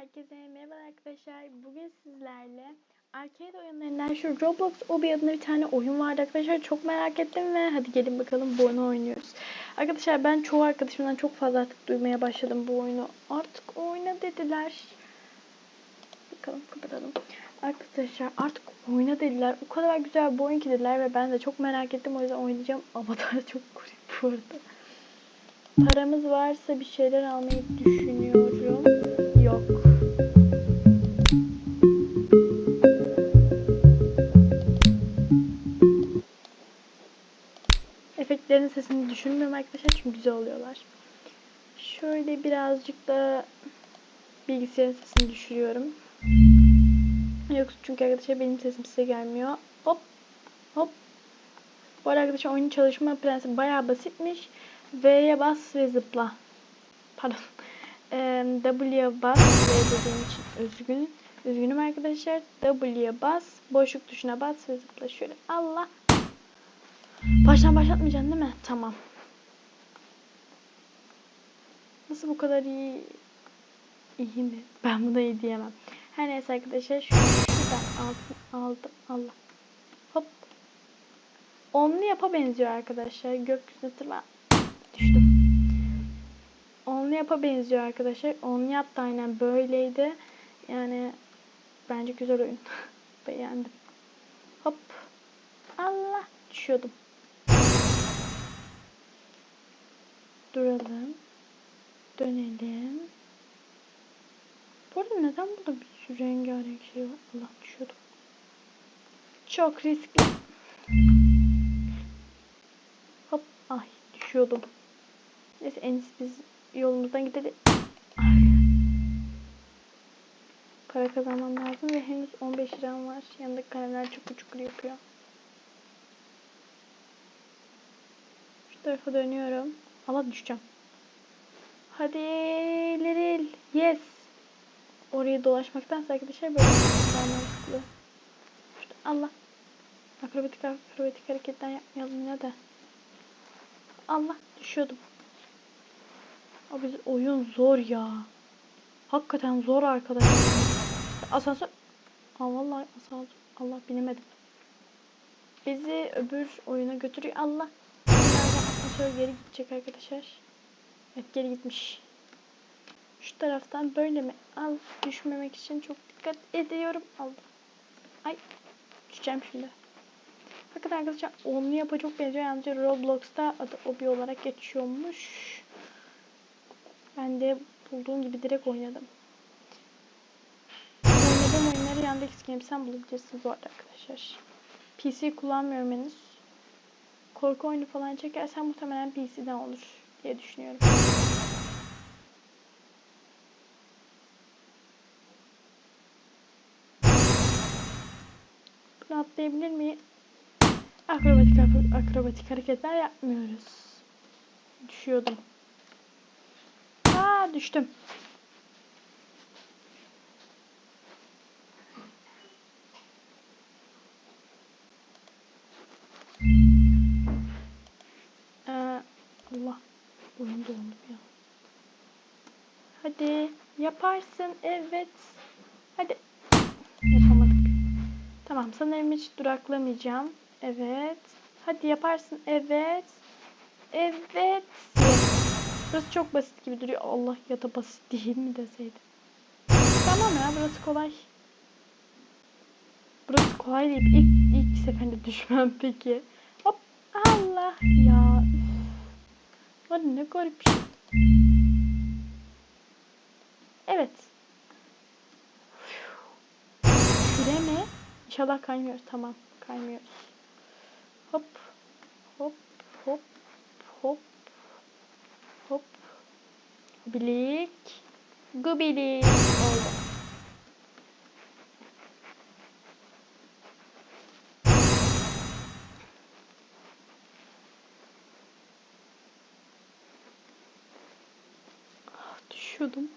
Herkese merhaba arkadaşlar. Bugün sizlerle arcade oyunlarından şu Roblox Obi adında bir tane oyun vardı arkadaşlar. Çok merak ettim ve hadi gelin bakalım bu oyunu oynuyoruz. Arkadaşlar ben çoğu arkadaşımdan çok fazla artık duymaya başladım bu oyunu. Artık oyna dediler. Bakalım kapatalım. Arkadaşlar artık oyna dediler. O kadar güzel bir oyun ki dediler ve ben de çok merak ettim. O yüzden oynayacağım. Avatar çok garip bu arada. Paramız varsa bir şeyler almayı düşünüyorum. Sesini düşürmüyorum arkadaşlar çünkü güzel oluyorlar. Şöyle birazcık da bilgisayarın sesini düşürüyorum. Yoksa çünkü arkadaşlar benim sesim size gelmiyor. Hop hop. Bu arada arkadaşlar oyunun çalışma prensibi bayağı basitmiş. V'ye bas ve zıpla. Pardon. Eee, W'ye bas V dediğim için üzgün. Üzgünüm arkadaşlar. W'ye bas. Boşluk tuşuna bas ve zıpla. Şöyle Allah. Baştan başlatmayacaksın değil mi? Tamam. Nasıl bu kadar iyi? İyi mi? Ben buna iyi diyemem. Her neyse arkadaşlar şu şuradan altın aldım. Allah. Hop. Onlu yapa benziyor arkadaşlar. Gökyüzüne tırma. Düştüm. Onlu yapa benziyor arkadaşlar. Onlu yap da aynen böyleydi. Yani bence güzel oyun. Beğendim. Hop. Allah. Düşüyordum. Duralım. Dönelim. Bu arada neden burada bir sürü rengarenk şey var? Allah düşüyordum. Çok riskli. Hop. Ay düşüyordum. Neyse en iyisi biz yolumuzdan gidelim. Para kazanmam lazım ve henüz 15 liram var. Yanındaki kalemler çukur çukur yapıyor. Şu tarafa dönüyorum. Allah düşeceğim. Hadi Leril. Yes. Orayı dolaşmaktansa arkadaşlar böyle daha mantıklı. Allah. Akrobatik akrobatik hareketler yapmayalım ya da. Allah düşüyordum. Abi oyun zor ya. Hakikaten zor arkadaşlar. Asansör. Aa vallahi asansör. Allah binemedim. Bizi öbür oyuna götürüyor. Allah. Asansör geri gidecek arkadaşlar. Evet geri gitmiş. Şu taraftan böyle mi? Al düşmemek için çok dikkat ediyorum. Allah. Ay düşeceğim şimdi. Bakın arkadaşlar onlu yapa çok benziyor. Yalnızca Roblox'ta adı Obi olarak geçiyormuş. Ben de bulduğum gibi direkt oynadım. Oynadığım oyunları Yandex Games'ten bulabilirsiniz orada arkadaşlar. PC kullanmıyorum henüz. Korku oyunu falan çekersen muhtemelen PC'den olur diye düşünüyorum. Bunu atlayabilir miyim? Akrobatik akrobatik hareketler yapmıyoruz. Düşüyordum. Aa düştüm. Hadi. Yaparsın. Evet. Hadi. Yapamadık. Tamam. Sanırım hiç duraklamayacağım. Evet. Hadi yaparsın. Evet. Evet. Burası çok basit gibi duruyor. Allah ya da basit değil mi deseydim. Tamam ya burası kolay. Burası kolay değil. İlk, ilk seferinde düşmem peki. Hop. Allah ya. Lan ne garip şey. Evet. Şure mi? İnşallah kaymıyoruz. Tamam. Kaymıyoruz. Hop. Hop. Hop. Hop. Hop. Bilik. Gubilik. Oldu. Ah, Düşüyordum.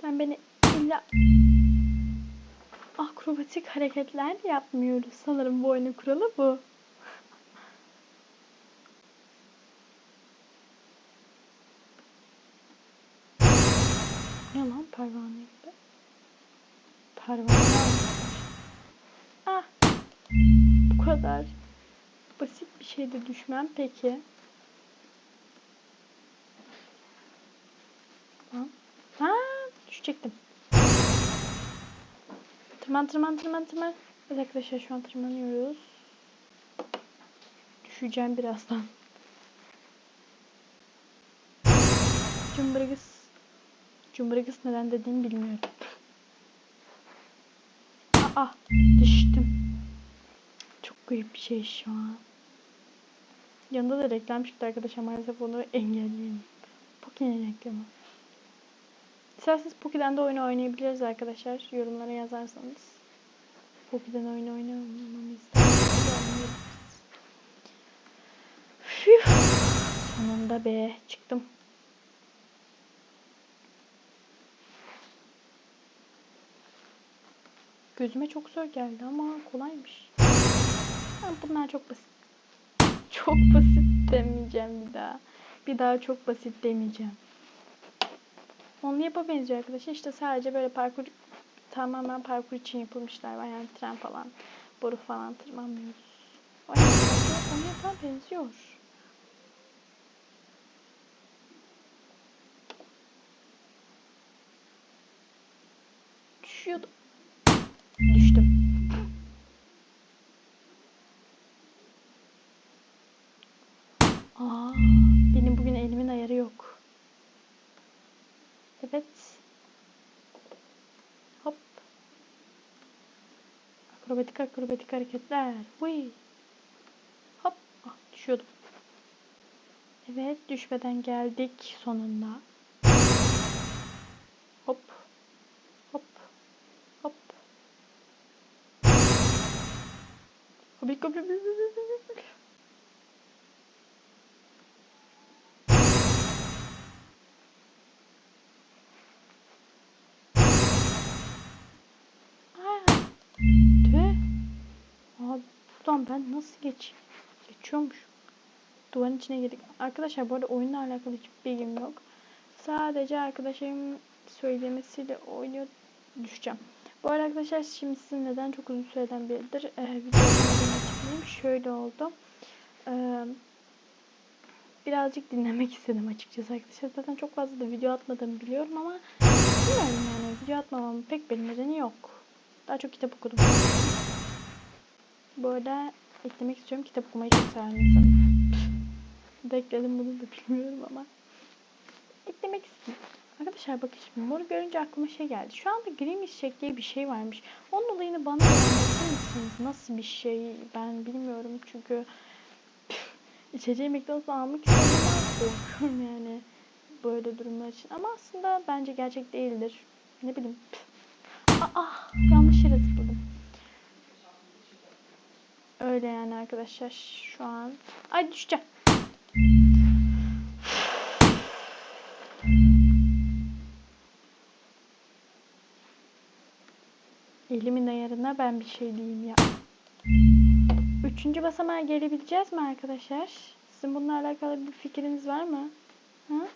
Sen beni illa akrobatik hareketler yapmıyoruz. Sanırım bu oyunun kuralı bu. pervane gibi. Pervane. Ah. Bu kadar. Basit bir şeyde düşmem peki. Ha, düşecektim. Tırman tırman tırman tırman. Arkadaşlar şu an tırmanıyoruz. Düşeceğim birazdan. Cumburgis. Cumburgis neden dediğimi bilmiyorum. Aa düştüm. Çok garip bir şey şu an. Yanında da reklam çıktı arkadaşlar maalesef onu engelleyeyim. Poki'nin reklamı. İsterseniz Poki'den de oyunu oynayabiliriz arkadaşlar. Yorumlara yazarsanız. Poki'den oyun oynamamı isterseniz. Sonunda be çıktım. Gözüme çok zor geldi ama kolaymış. Bunlar çok basit. Çok basit demeyeceğim bir daha. Bir daha çok basit demeyeceğim. Onu yapa benziyor arkadaşlar. İşte sadece böyle parkur tamamen parkur için yapılmışlar var. Yani tren falan, boru falan tırmanmıyoruz. O yapan benziyor. Evet. Hop. Akrobatik akrobatik hareketler. Huy. Hop. Ah, düşüyordum. Evet, düşmeden geldik sonunda. Hop. Hop. Hop. Hobik buradan ben nasıl geç geçiyormuş. Duvarın içine girdik. Arkadaşlar bu arada oyunla alakalı hiçbir bilgim yok. Sadece arkadaşlarım söylemesiyle oynuyor düşeceğim. Bu arada arkadaşlar şimdi sizin neden çok uzun süreden beridir e, videolarımı açıklayayım. Şöyle oldu. E, birazcık dinlemek istedim açıkçası arkadaşlar. Zaten çok fazla da video atmadığımı biliyorum ama bilmiyorum yani video atmamamın pek bir nedeni yok. Daha çok kitap okudum. Bu arada eklemek istiyorum. Kitap okumayı çok seven insanım. Bekledim bunu da bilmiyorum ama. Eklemek istedim. Arkadaşlar bakın şimdi moru görünce aklıma şey geldi. Şu anda Grimace Shake diye bir şey varmış. Onun olayını bana anlatır mısınız? Nasıl bir şey? Ben bilmiyorum çünkü içeceği McDonald's'tan almak istemiyorum yani böyle durumlar için. Ama aslında bence gerçek değildir. Ne bileyim. Aa, yanlış yere Öyle yani arkadaşlar şu an. Ay düşeceğim. Elimin ayarına ben bir şey diyeyim ya. Üçüncü basamağa gelebileceğiz mi arkadaşlar? Sizin bununla alakalı bir fikriniz var mı? Hı?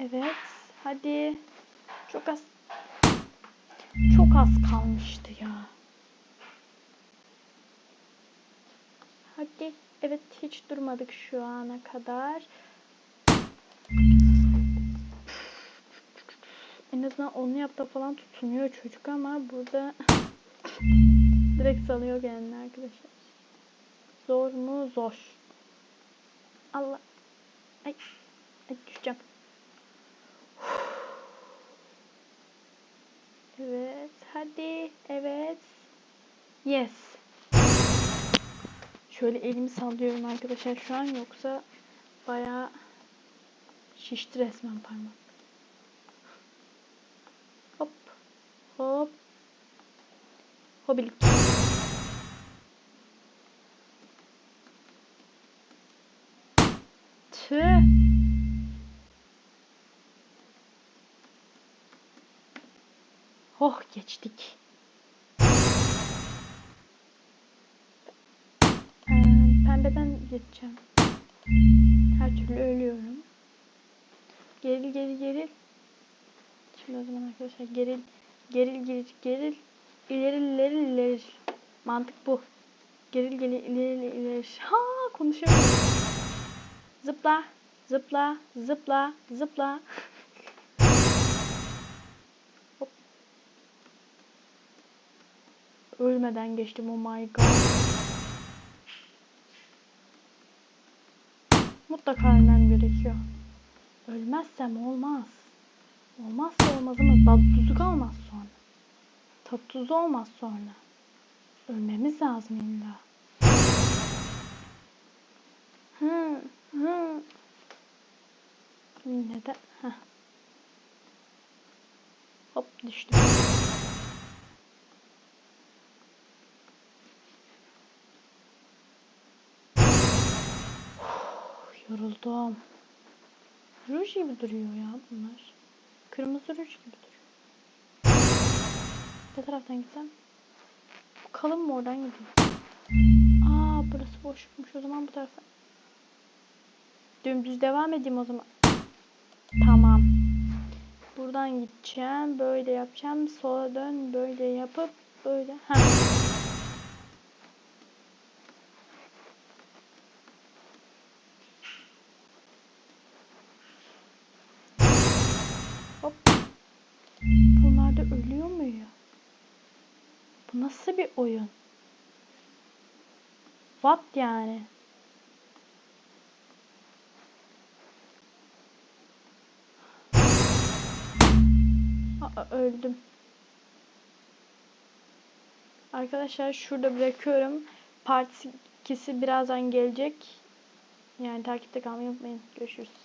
Evet. Hadi. Çok az. Çok az kalmıştı ya. Hadi. Evet hiç durmadık şu ana kadar. En azından onu yapta falan tutunuyor çocuk ama burada direkt salıyor kendini arkadaşlar. Zor mu? Zor. Allah. Ay. Ay düşeceğim. Evet. Hadi. Evet. Yes. Şöyle elimi sallıyorum arkadaşlar şu an yoksa bayağı şişti resmen parmak. Hop. Hop. Hobilik. Tüh. Oh geçtik. Geçeceğim. Her türlü ölüyorum. Geri geri geri. Şimdi o zaman arkadaşlar geril, geril, geril, geril, ileri, ileri, ileri. Mantık bu. Geril, geril, ileri, ileri. Ha konuşuyorum. Zıpla, zıpla, zıpla, zıpla. Hop. Ölmeden geçtim oh my god. Mutlaka ölmem gerekiyor. Ölmezsem olmaz. Olmazsa olmazımız tadı tuzu kalmaz sonra. Tuzu olmaz sonra. Ölmemiz lazım illa. Hı, hı. Neden? Heh. Hop düştüm. Yoruldum. Ruj gibi duruyor ya bunlar. Kırmızı ruj gibi duruyor. Ne taraftan gitsem? Kalın mı oradan gidiyor? Aa burası boşmuş o zaman bu tarafa. Dümdüz devam edeyim o zaman. Tamam. Buradan gideceğim. Böyle yapacağım. Sola dön. Böyle yapıp böyle. Ha. Bu nasıl bir oyun? What yani? Aa, öldüm. Arkadaşlar şurada bırakıyorum. Part 2'si birazdan gelecek. Yani takipte kalmayı unutmayın. Görüşürüz.